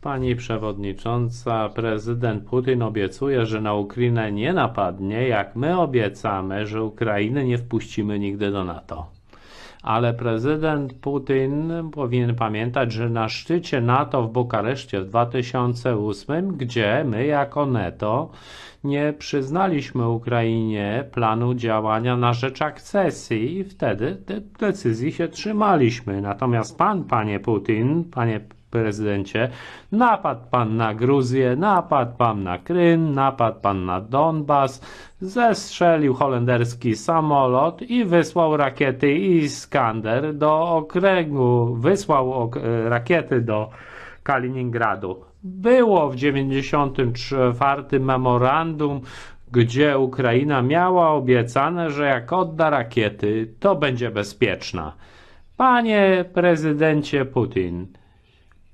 Pani przewodnicząca, prezydent Putin obiecuje, że na Ukrainę nie napadnie, jak my obiecamy, że Ukrainy nie wpuścimy nigdy do NATO. Ale prezydent Putin powinien pamiętać, że na szczycie NATO w Bukareszcie w 2008, gdzie my jako NATO nie przyznaliśmy Ukrainie planu działania na rzecz akcesji i wtedy te decyzji się trzymaliśmy. Natomiast pan, panie Putin, panie prezydencie, napadł pan na Gruzję, napadł pan na Krym, napadł pan na Donbas, zestrzelił holenderski samolot i wysłał rakiety Iskander do okręgu, wysłał ok rakiety do Kaliningradu. Było w 94 memorandum, gdzie Ukraina miała obiecane, że jak odda rakiety, to będzie bezpieczna. Panie prezydencie Putin,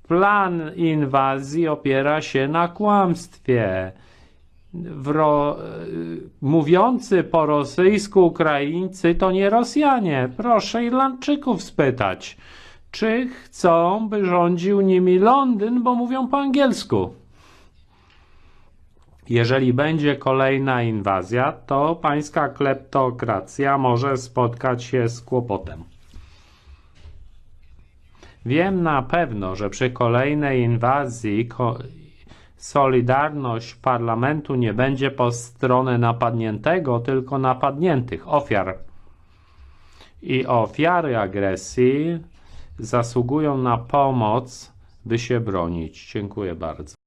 plan inwazji opiera się na kłamstwie. Wro... Mówiący po rosyjsku Ukraińcy to nie Rosjanie. Proszę Irlandczyków spytać, czy chcą, by rządził nimi Londyn, bo mówią po angielsku. Jeżeli będzie kolejna inwazja, to pańska kleptokracja może spotkać się z kłopotem. Wiem na pewno, że przy kolejnej inwazji Solidarność parlamentu nie będzie po stronę napadniętego, tylko napadniętych, ofiar. I ofiary agresji zasługują na pomoc, by się bronić. Dziękuję bardzo.